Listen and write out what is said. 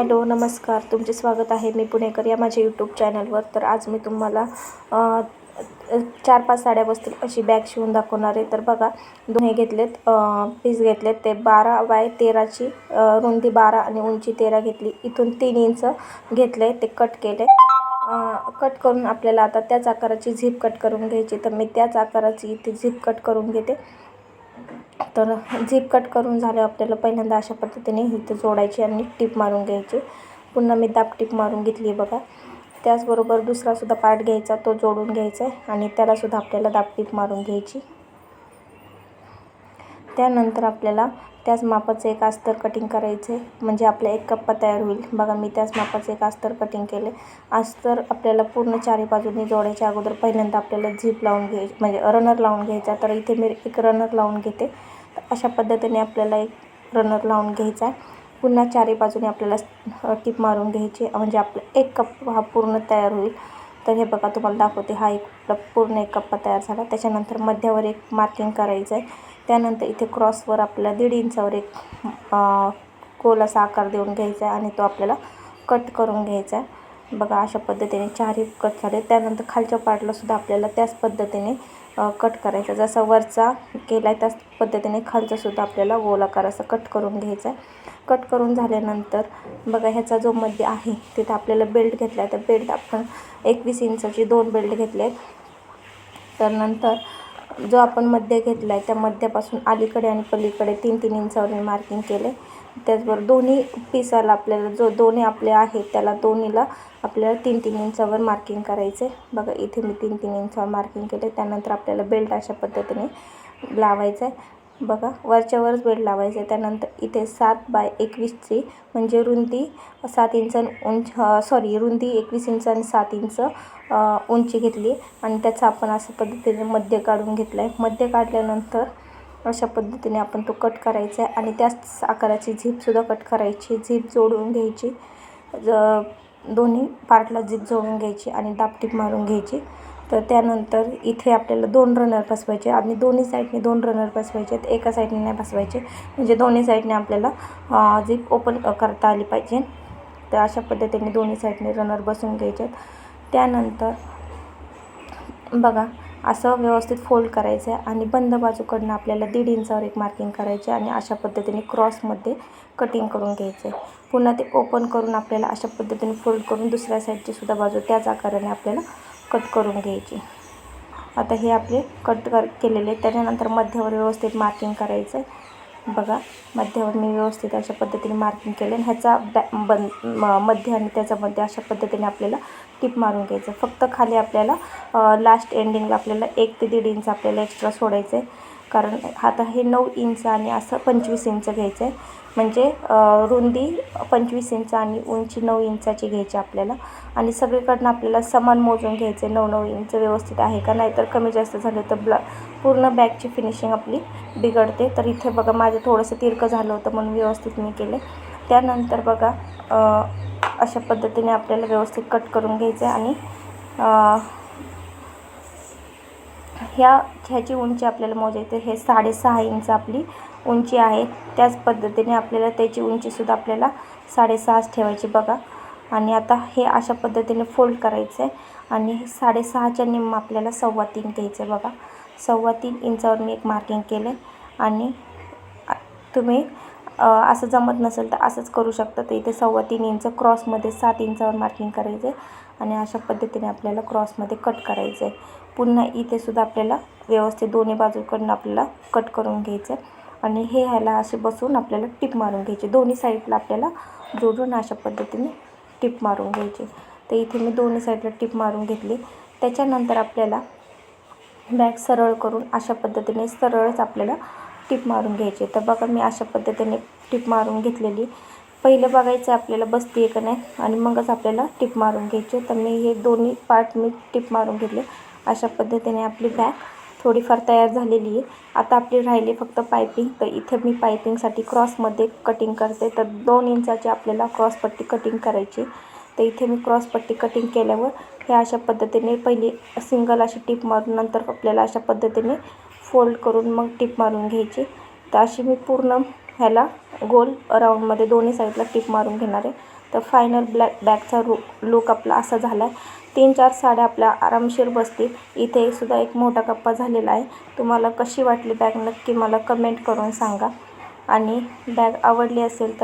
Hello नमस्कार. तुमचे स्वागत आहे मी पुणेकर या माझ्या यूट्यूब चॅनलवर तर आज मी तुम्हाला चार पाच साड्या बसतील अशी बॅग शिवून दाखवणार आहे. तर बघा दोन्ही घेतलेत पीस घेतलेत. ते बारा बाय तेराची रुंदी बारा आणि उंची तेरा घेतली. इथून तीन इंच घेतले ते कट केले. कट करून आपल्याला आता त्याच आकाराची झीप कट करून घ्यायची. तर मी त्याच आकाराची इथे झीप कट करून घेते. तर झीप कट करून झाल्यावर आपल्याला पहिल्यांदा अशा पद्धतीने इथं जोडायची आणि टीप मारून घ्यायची. पुन्हा मी दाब टीप मारून घेतली बघा. त्याचबरोबर दुसरासुद्धा पार्ट घ्यायचा तो जोडून घ्यायचा आहे आणि त्यालासुद्धा आपल्याला दाब टीप मारून घ्यायची. त्यानंतर आपल्याला त्याच मापाचं एक अस्तर कटिंग करायचं आहे म्हणजे आपला एक कप्पा तयार होईल. बघा मी त्याच मापाचं एक अस्तर कटिंग केले अस्तर आपल्याला पूर्ण चारी बाजूंनी जोडायच्या अगोदर पहिल्यांदा आपल्याला झीप लावून घ्यायची म्हणजे रनर लावून घ्यायचा. तर इथे मी एक रनर लावून घेते. अशा पद्धतीने आपल्याला एक रनर लावून घ्यायचा आहे. पुन्हा चारी बाजूने आपल्याला टीप मारून घ्यायची म्हणजे आपलं एक कप हा पूर्ण तयार होईल. तर हे बघा तुम्हाला दाखवते. हा एक आपला पूर्ण एक कप्पा तयार झाला. त्याच्यानंतर मध्यावर एक मार्किंग करायचं आहे. त्यानंतर इथे क्रॉसवर आपल्याला दीड इंचावर एक गोल असा आकार देऊन घ्यायचा आहे. आणि तो आपल्याला कट करून घ्यायचा आहे. बघा अशा पद्धतीने चारही कट झाले. त्यानंतर खालच्या पार्टलासुद्धा आपल्याला त्याच पद्धतीने कट करायचा. जसा वरचा केला आहे त्याच पद्धतीने खालचासुद्धा आपल्याला गोलाकार असा कट करून घ्यायचा आहे कट करून झाल्यानंतर बघा ह्याचा जो मध्ये आहे तिथं आपल्याला बेल्ट घेतला आहे तर बेल्ट आपण एकवीस इंचाची दोन बेल्ट घेतले आहेत तर नंतर जो आपण मध्य घेतला आहे त्या मध्यापासून अलीकडे आणि पलीकडे तीन तीन इंचावर मार्किंग केले त्याचबरोबर दोन्ही पिसाला आपल्याला जो दोन्ही आपले आहेत त्याला दोन्हीला आपल्याला तीन तीन इंचावर मार्किंग करायचे. बघा इथे मी तीन तीन इंचावर मार्किंग केले. त्यानंतर आपल्याला बेल्ट अशा पद्धतीने लावायचा आहे. बघा वरच्यावरच बेल्ट लावायचं आहे. त्यानंतर इथे सात बाय एकवीसची म्हणजे रुंदी सात इंच उंच सॉरी रुंदी एकवीस इंच आणि सात इंच उंची घेतली आणि त्याचा आपण अशा पद्धतीने मध्य काढून घेतला आहे मध्य काढल्यानंतर अशा पद्धतीने आपण तो कट करायचा आहे आणि त्याच आकाराची झीपसुद्धा कट करायची. झीप जोडून घ्यायची. ज दोन्ही पार्टला झीप जोडून घ्यायची आणि दापटीप मारून घ्यायची. तर त्यानंतर इथे आपल्याला दोन रनर बसवायचे. आणि दोन्ही साईडने दोन रनर बसवायचे आहेत. एका साईडने नाही बसवायचे. म्हणजे दोन्ही साईडने आपल्याला झीप ओपन करता आली पाहिजे. तर अशा पद्धतीने दोन्ही साईडने रनर बसून घ्यायचे आहेत. त्यानंतर बघा असं व्यवस्थित फोल्ड करायचं आहे आणि बंद बाजूकडनं आपल्याला दीड इंचावर एक मार्किंग करायचे आणि अशा पद्धतीने क्रॉसमध्ये कटिंग करून घ्यायचं आहे पुन्हा ते ओपन करून आपल्याला अशा पद्धतीने फोल्ड करून दुसऱ्या साईडची सुद्धा बाजू त्याच आकाराने आपल्याला कट करून घ्यायची. आता हे आपले कट कर केलेले त्याच्यानंतर मध्यावर व्यवस्थित मार्किंग करायचं आहे बघा मध्यावर मी व्यवस्थित अशा पद्धतीने मार्किंग केले आणि ह्याचा बॅ बन म मध्य आणि त्याच्यामध्ये अशा पद्धतीने आपल्याला टिप मारून घ्यायचं. फक्त खाली आपल्याला लास्ट एंडिंगला आपल्याला एक ते दीड इंच आपल्याला एक्स्ट्रा सोडायचं आहे कारण आता हे नऊ इंच आणि असं पंचवीस इंच घ्यायचं आहे म्हणजे रुंदी पंचवीस इंच आणि उंची नऊ इंचाची घ्यायची आपल्याला. आणि सगळीकडनं आपल्याला समान मोजून घ्यायचे नऊ नऊ इंच व्यवस्थित आहे का? नाहीतर कमी जास्त झालं तर ब्ला पूर्ण बॅगची फिनिशिंग आपली बिघडते. तर इथे बघा माझं थोडंसं तिरकं झालं होतं म्हणून व्यवस्थित मी केले. त्यानंतर बघा अशा पद्धतीने आपल्याला व्यवस्थित कट करून घ्यायचं आहे आणि ह्या ह्याची उंची आपल्याला मोजायची हे साडेसहा इंच आपली उंची आहे. त्याच पद्धतीने आपल्याला त्याची उंचीसुद्धा आपल्याला साडेसहाच ठेवायची बघा. आणि आता हे अशा पद्धतीने फोल्ड करायचं आहे. आणि साडेसहाच्या निम्म आपल्याला सव्वा तीन घ्यायचं आहे बघा. सव्वा तीन इंचावर मी एक मार्किंग केलं आहे आणि तुम्ही असं जमत नसेल तर असंच करू शकता. तर इथे सव्वा तीन इंच क्रॉसमध्ये सात इंचावर मार्किंग करायचं आहे आणि अशा पद्धतीने आपल्याला क्रॉसमध्ये कट करायचं आहे पुन्हा इथेसुद्धा आपल्याला व्यवस्थित दोन्ही बाजूकडून आपल्याला कट करून घ्यायचं आहे आणि हे ह्याला असे बसून आपल्याला टिप मारून घ्यायचे. दोन्ही साईडला आपल्याला जोडून अशा पद्धतीने टिप मारून घ्यायची. तर इथे मी दोन्ही साईडला टिप मारून घेतली. त्याच्यानंतर आपल्याला बॅग सरळ करून अशा पद्धतीने सरळच आपल्याला टिप मारून घ्यायची. तर बघा मी अशा पद्धतीने टिप मारून घेतलेली. पहिले बघायचं आपल्याला बसते का नाही आणि मगच आपल्याला टिप मारून घ्यायचे. तर मी हे दोन्ही पार्ट मी टिप मारून घेतले. अशा पद्धतीने आपली बॅग थोडीफार तयार झालेली आहे. आता आपली राहिली फक्त पायपिंग. तर इथे मी पायपिंगसाठी क्रॉसमध्ये कटिंग करते. तर दोन इंचाची आपल्याला क्रॉसपट्टी कटिंग करायची. तर इथे मी क्रॉसपट्टी कटिंग केल्यावर हे अशा पद्धतीने पहिली सिंगल अशी टिप मारून नंतर आपल्याला अशा पद्धतीने फोल्ड करून मग टिप मारून घ्यायची. तर अशी मी पूर्ण ह्याला गोल राऊंडमध्ये दोन्ही साईडला टिप मारून घेणार आहे. तर फायनल ब्लॅक बॅगचा रू लुक आपला असा झाला आहे तीन चार साड्या आपल्या आरामशीर बसतील. इथे सुद्धा एक मोठा कप्पा झालेला आहे. तुम्हाला कशी वाटली बॅग नक्की मला कमेंट करून सांगा. आणि बॅग आवडली असेल तर